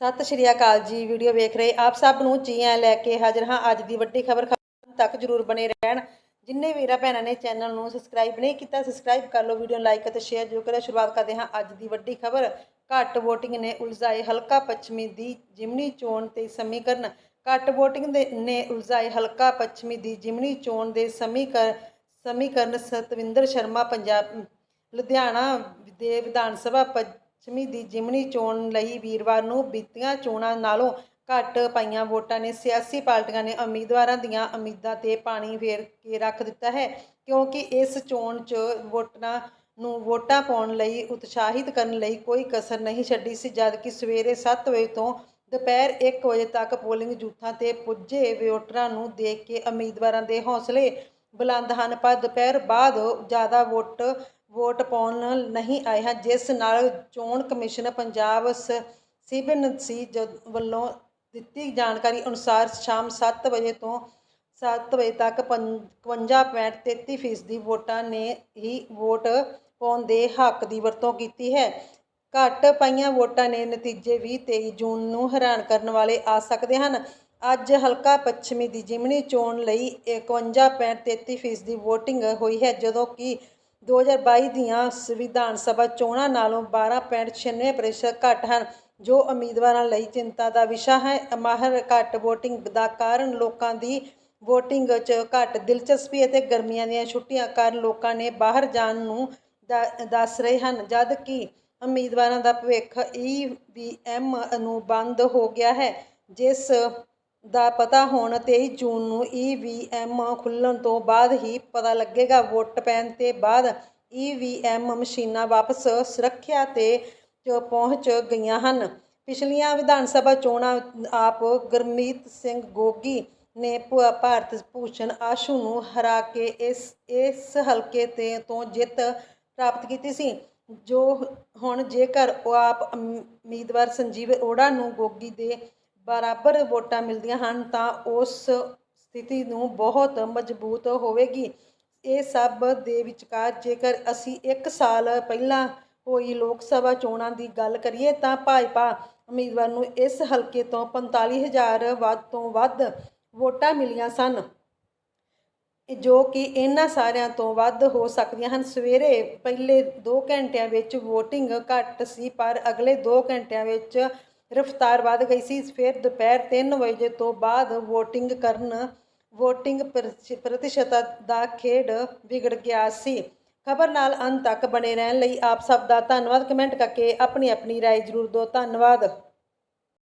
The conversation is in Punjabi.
ਸਤਿ ਸ਼੍ਰੀ ਅਕਾਲ ਜੀ, ਵੀਡੀਓ ਵੇਖ ਰਹੇ ਆਪ ਸਭ ਨੂੰ ਜੀ ਆਇਆਂ ਲੈ ਕੇ ਹਾਜ਼ਰ ਹਾਂ ਅੱਜ ਦੀ ਵੱਡੀ ਖਬਰ ਤੱਕ ਜਰੂਰ ਬਣੇ ਰਹਿਣ। ਜਿੰਨੇ ਵੀਰਾਂ ਭੈਣਾਂ ਨੇ ਚੈਨਲ ਨੂੰ ਸਬਸਕ੍ਰਾਈਬ ਨਹੀਂ ਕੀਤਾ ਸਬਸਕ੍ਰਾਈਬ ਕਰ ਲਓ, ਵੀਡੀਓ ਲਾਈਕ ਅਤੇ ਸ਼ੇਅਰ ਜੋ ਕਰੇ ਸ਼ੁਰੂਆਤ ਕਰਦੇ ਹਾਂ ਅੱਜ ਦੀ ਵੱਡੀ ਖਬਰ। ਘੱਟ VOTING ਨੇ ਉਲਝਾਏ ਹਲਕਾ ਪੱਛਮੀ ਦੀ ਜਿਮਨੀ ਚੋਣ ਤੇ ਸਮੀਕਰਨ। ਘੱਟ VOTING ਦੇ ਨੇ ਉਲਝਾਏ ਹਲਕਾ ਪੱਛਮੀ ਦੀ ਜਿਮਨੀ ਚੋਣ ਦੇ ਸਮੀਕਰਨ ਸਮੀਕਰਨ ਸਤਵਿੰਦਰ ਸ਼ਰਮਾ, ਪੰਜਾਬ, ਲੁਧਿਆਣਾ ਦੇ ਵਿਧਾਨ ਸਭਾ ਪੱਛਮੀ ਦੀ ਜਿਮਨੀ ਚੋਣ ਲਈ ਵੀਰਵਾਰ ਨੂੰ ਬੀਤੀਆਂ ਚੋਣਾਂ ਨਾਲੋਂ ਘੱਟ ਪਾਈਆਂ ਵੋਟਾਂ ਨੇ ਸਿਆਸੀ ਪਾਰਟੀਆਂ ਨੇ ਉਮੀਦਵਾਰਾਂ ਦੀਆਂ ਉਮੀਦਾਂ ਤੇ ਪਾਣੀ ਫੇਰ ਕੇ ਰੱਖ ਦਿੱਤਾ ਹੈ, ਕਿਉਂਕਿ ਇਸ ਚੋਣ 'ਚ ਵੋਟਰਾਂ ਨੂੰ ਵੋਟਾਂ ਪਾਉਣ ਲਈ ਉਤਸ਼ਾਹਿਤ ਕਰਨ ਲਈ ਕੋਈ ਕਸਰ ਨਹੀਂ ਛੱਡੀ ਸੀ, ਜਦਕਿ ਸਵੇਰੇ 7 ਵਜੇ ਤੋਂ ਦੁਪਹਿਰ 1 ਵਜੇ ਤੱਕ ਪੋਲਿੰਗ ਜੂਥਾਂ ਤੇ ਪੁੱਜੇ ਵੋਟਰਾਂ ਨੂੰ ਦੇਖ ਕੇ ਉਮੀਦਵਾਰਾਂ ਦੇ ਹੌਸਲੇ ਬੁਲੰਦ ਹਨ, ਪਰ ਦੁਪਹਿਰ ਬਾਅਦ ਜ਼ਿਆਦਾ ਵੋਟ ਵੋਟ ਪਾਉਣ ਨਹੀਂ ਆਏ ਹਨ, ਜਿਸ ਨਾਲ ਚੋਣ ਕਮਿਸ਼ਨ ਪੰਜਾਬ ਸ- ਸਿਬਨ ਸੀ ਵੱਲੋਂ ਦਿੱਤੀ ਜਾਣਕਾਰੀ ਅਨੁਸਾਰ ਸ਼ਾਮ 7 ਵਜੇ ਤੋਂ 7 ਵਜੇ ਤੱਕ 55.33 ਫੀਸਦੀ ਵੋਟਾਂ ਨੇ ਹੀ ਵੋਟ ਪਾਉਣ ਦੇ ਹੱਕ ਦੀ ਵਰਤੋਂ ਕੀਤੀ ਹੈ। ਘੱਟ ਪਾਈਆਂ ਵੋਟਾਂ ਨੇ ਨਤੀਜੇ 20 23 ਜੂਨ ਨੂੰ ਹੈਰਾਨ ਕਰਨ ਵਾਲੇ ਆ ਸਕਦੇ ਹਨ। ਅੱਜ ਹਲਕਾ ਪੱਛਮੀ ਦੀ ਜਿਮਨੀ ਚੋਣ ਲਈ 51.33 ਫੀਸਦੀ VOTING ਹੋਈ ਹੈ, ਜਦੋਂ ਕਿ 2022 ਦੀਆਂ ਸੰਵਿਧਾਨ ਸਭਾ ਚੋਣਾਂ ਨਾਲੋਂ 12.96% ਘੱਟ ਹਨ, ਜੋ ਉਮੀਦਵਾਰਾਂ ਲਈ ਚਿੰਤਾ ਦਾ ਵਿਸ਼ਾ ਹੈ। ਮਾਹਰ ਘੱਟ VOTING ਦਾ ਕਾਰਨ ਲੋਕਾਂ ਦੀ VOTING 'ਚ ਘੱਟ ਦਿਲਚਸਪੀ ਅਤੇ ਗਰਮੀਆਂ ਦੀਆਂ ਛੁੱਟੀਆਂ ਕਾਰਨ ਲੋਕਾਂ ਨੇ ਬਾਹਰ ਜਾਣ ਨੂੰ ਦ- ਦੱਸ ਰਹੇ ਹਨ, ਜਦ ਕਿ ਉਮੀਦਵਾਰਾਂ ਦਾ ਭਵਿੱਖ EVM ਨੂੰ ਬੰਦ ਹੋ ਗਿਆ ਹੈ, ਜਿਸ ਦਾ ਪਤਾ ਹੁਣ 23 ਜੂਨ ਨੂੰ EVM ਖੁੱਲ੍ਹਣ ਤੋਂ ਬਾਅਦ ਹੀ ਪਤਾ ਲੱਗੇਗਾ। ਵੋਟ ਪੈਣ ਤੇ ਬਾਅਦ EVM ਮਸ਼ੀਨਾਂ ਵਾਪਸ ਸੁਰੱਖਿਆ ਤੇ ਚ ਪਹੁੰਚ ਗਈਆਂ ਹਨ। ਪਿਛਲੀਆਂ ਵਿਧਾਨ ਸਭਾ ਚੋਣਾਂ ਆਪ ਗੁਰਮੀਤ ਸਿੰਘ ਗੋਗੀ ਨੇ ਭਾਰਤ ਭੂਸ਼ਣ ਆਸ਼ੂ ਨੂੰ ਹਰਾ ਕੇ ਇਸ ਇਸ ਹਲਕੇ ਤੇ ਤੋਂ ਜਿੱਤ ਪ੍ਰਾਪਤ ਕੀਤੀ ਸੀ। ਜੋ ਹੁਣ ਜੇਕਰ ਉਹ ਆਪ ਉਮੀਦਵਾਰ ਸੰਜੀਵ ਅਰੋੜਾ ਨੂੰ ਗੋਗੀ ਦੇ ਬਰਾਬਰ ਵੋਟਾਂ ਮਿਲਦੀਆਂ ਹਨ ਤਾਂ ਉਸ ਸਥਿਤੀ ਨੂੰ ਬਹੁਤ ਮਜ਼ਬੂਤ ਹੋਵੇਗੀ। ਇਹ ਸਭ ਦੇ ਵਿਚਕਾਰ ਜੇਕਰ ਅਸੀਂ ਇੱਕ ਸਾਲ ਪਹਿਲਾਂ ਹੋਈ ਲੋਕ ਸਭਾ ਚੋਣਾਂ ਦੀ ਗੱਲ ਕਰੀਏ ਤਾਂ ਭਾਜਪਾ ਉਮੀਦਵਾਰ ਨੂੰ ਇਸ ਹਲਕੇ ਤੋਂ 45000 ਵੱਧ ਤੋਂ ਵੱਧ ਵੋਟਾਂ ਮਿਲੀਆਂ ਸਨ, ਜੋ ਕਿ ਇਹਨਾਂ ਸਾਰਿਆਂ ਤੋਂ ਵੱਧ ਹੋ ਸਕਦੀਆਂ ਹਨ। ਸਵੇਰੇ ਪਹਿਲੇ 2 ਘੰਟਿਆਂ ਵਿੱਚ VOTING ਘੱਟ ਸੀ, ਪਰ ਅਗਲੇ 2 ਘੰਟਿਆਂ ਵਿੱਚ ਰਫ਼ਤਾਰ ਵੱਧ ਗਈ ਸੀ ਫਿਰ ਦੁਪਹਿਰ 3 ਵਜੇ ਤੋਂ ਬਾਅਦ VOTING ਕਰਨ VOTING ਪ੍ਰਤਿ- ਪ੍ਰਤੀਸ਼ਤ ਦਾ ਖੇਡ ਵਿਗੜ ਗਿਆ ਸੀ ਖਬਰ ਨਾਲ ਅੰਤ ਤੱਕ ਬਣੇ ਰਹਿਣ ਲਈ ਆਪ ਸਭ ਦਾ ਧੰਨਵਾਦ ਕਮੈਂਟ ਕਰਕੇ ਆਪਣੀ ਆਪਣੀ رائے ਜ਼ਰੂਰ ਦਿਓ ਧੰਨਵਾਦ